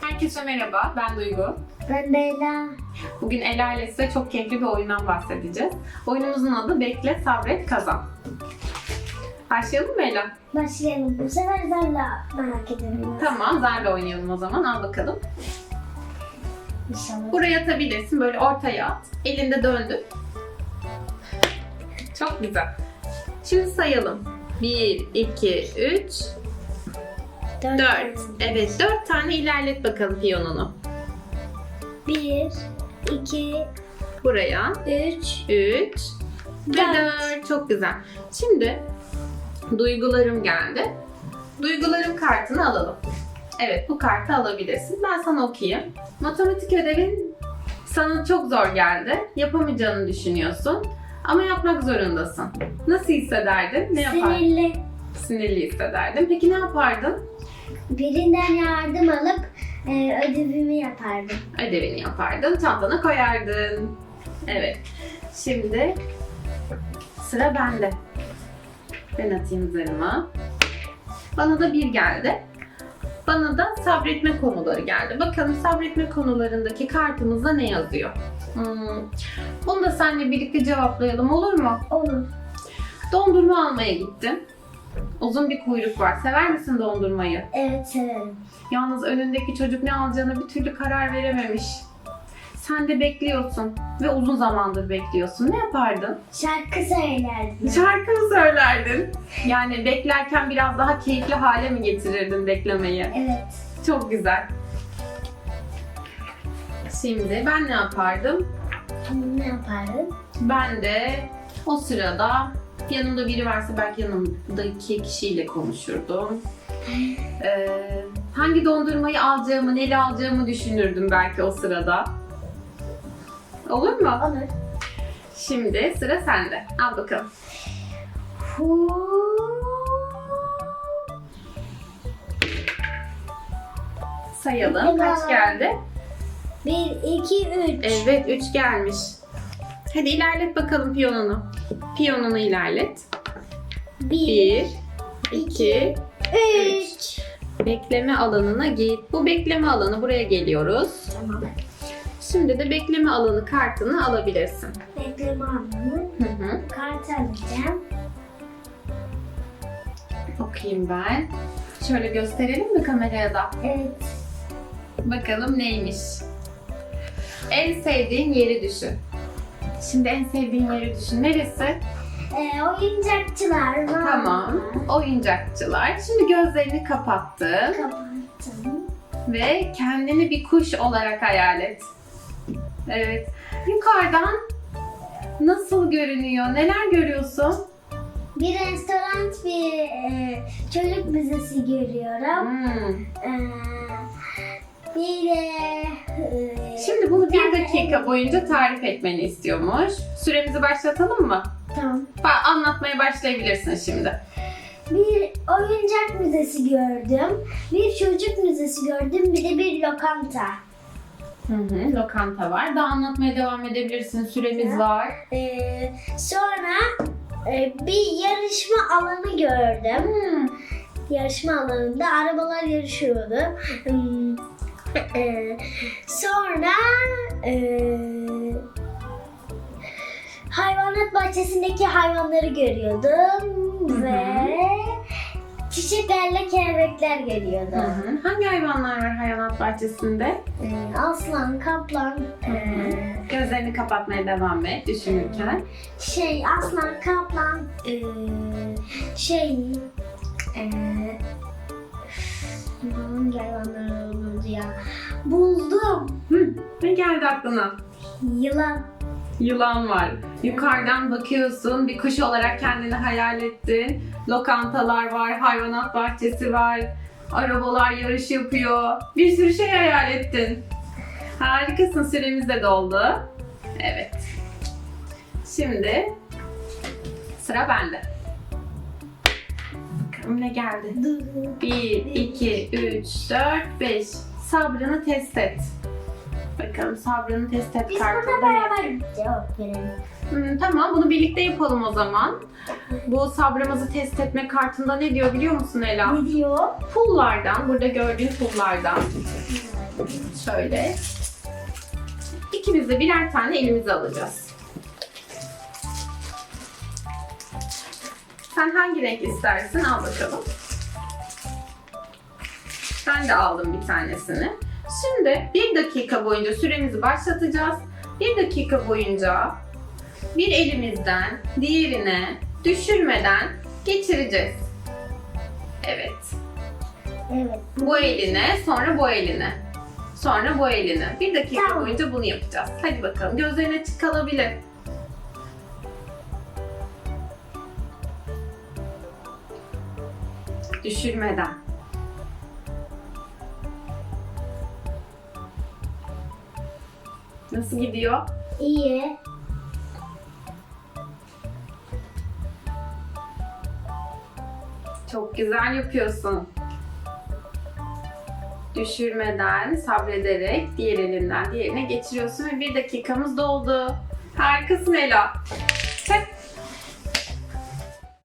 Herkese merhaba, ben Duygu. Ben de Ela. Bugün Ela ile size çok keyifli bir oyundan bahsedeceğiz. Oyunumuzun adı Bekle, Sabret, Kazan. Başlayalım mı Ela? Başlayalım. Bu sefer zarla merak ediyorum. Tamam, zarla oynayalım o zaman. Al bakalım. İnşallah. Buraya atabilirsin, böyle ortaya at. Elinde döndür. Çok güzel. Şimdi sayalım. 1, 2, 3, 4. Evet, 4 tane ilerlet bakalım piyonunu. Bir, iki, Buraya. üç, 3 ve Dört. 4. Çok güzel. Şimdi duygularım geldi. Duygularım kartını alalım. Evet bu kartı alabilirsin. Ben sana okuyayım. Matematik ödevin sana çok zor geldi. Yapamayacağını düşünüyorsun. Ama yapmak zorundasın. Nasıl hissederdin? Ne yapardın? sinirli. Sinirli hissederdin. Peki ne yapardın? Birinden yardım alıp e, ödevimi yapardım. Ödevini yapardın, çantana koyardın. Evet. Şimdi sıra bende. Ben atayım zarımı. Bana da bir geldi. Bana da sabretme konuları geldi. Bakalım sabretme konularındaki kartımızda ne yazıyor? Hmm. Bunu da seninle birlikte cevaplayalım olur mu? Olur. Dondurma almaya gittim. Uzun bir kuyruk var. Sever misin dondurmayı? Evet severim. Yalnız önündeki çocuk ne alacağını bir türlü karar verememiş. Sen de bekliyorsun ve uzun zamandır bekliyorsun. Ne yapardın? Şarkı söylerdim. Şarkı mı söylerdin? Yani beklerken biraz daha keyifli hale mi getirirdin beklemeyi? Evet. Çok güzel. Şimdi ben ne yapardım? Ne yapardım? Ben de o sırada yanımda biri varsa belki yanımdaki kişiyle konuşurdum. Ee, hangi dondurmayı alacağımı, neli alacağımı düşünürdüm belki o sırada. Olur mu? Olur. Şimdi sıra sende. Al bakalım. Sayalım. Kaç geldi? Bir, iki, üç. Evet 3 gelmiş. Hadi ilerlet bakalım piyonunu. Piyonunu ilerlet. Bir, 1, 2, üç. Bekleme alanına git. Bu bekleme alanı buraya geliyoruz. Tamam. Şimdi de bekleme alanı kartını alabilirsin. Bekleme anlamı. Hı hı. Kart alacağım. Okuyayım ben. Şöyle gösterelim mi kameraya da? Evet. Bakalım neymiş. En sevdiğin yeri düşün. Şimdi en sevdiğin yeri düşün. Neresi? Ee, oyuncakçılar var. Tamam. Oyuncakçılar. Şimdi gözlerini kapattın Kapattım. ve kendini bir kuş olarak hayal et. Evet. Yukarıdan nasıl görünüyor? Neler görüyorsun? Bir restoran, bir e, çocuk müzesi görüyorum. Hmm. Ee, Şimdi bunu bir dakika boyunca tarif etmeni istiyormuş. Süremizi başlatalım mı? Tamam. Ba- Anlatmaya başlayabilirsin şimdi. Bir oyuncak müzesi gördüm. Bir çocuk müzesi gördüm. Bir de bir lokanta. Hı hı, lokanta var. Daha anlatmaya devam edebilirsin. Süremiz Hı. var. Ee, sonra e, bir yarışma alanı gördüm. Hmm. yarışma alanında arabalar yarışıyordu. Hmm, sonra e, hayvanat bahçesindeki hayvanları görüyordum ve çiçeklerle kelebekler görüyordum. hı. Hangi hayvanlar var hayvanat bahçesinde? E, aslan, kaplan, e, Gözlerini kapatmaya devam et düşünürken. şey aslan, kaplan, e, şey e, hangi hayvanlar olurdu ya? Buldum. Hı, ne geldi aklına? Yılan. Yılan var. Yukarıdan bakıyorsun. Bir kuş olarak kendini hayal ettin. Lokantalar var, hayvanat bahçesi var. Arabalar yarış yapıyor. Bir sürü şey hayal ettin. Harikasın. Süremiz de doldu. Evet. Şimdi sıra bende. Ne geldi? 1, 2, 3, 4, 5. Sabrını test et. Bakalım sabrını test et Biz burada beraber cevap verelim. Hmm, tamam bunu birlikte yapalım o zaman. Bu sabrımızı test etme kartında ne diyor biliyor musun Ela? Ne diyor? Pullardan, burada gördüğün pullardan Şöyle. İkimiz de birer tane elimize alacağız. Sen hangi renk istersin? Al bakalım. Ben de aldım bir tanesini. Şimdi bir dakika boyunca süremizi başlatacağız. Bir dakika boyunca bir elimizden diğerine düşürmeden geçireceğiz. Evet. Evet. Bu eline, sonra bu eline. Sonra bu eline. Bir dakika boyunca bunu yapacağız. Hadi bakalım. Gözlerin açık kalabilir. Düşürmeden. Nasıl gidiyor? İyi. Çok güzel yapıyorsun. Düşürmeden, sabrederek diğer elinden diğerine geçiriyorsun ve bir dakikamız doldu. Harikasın Ela.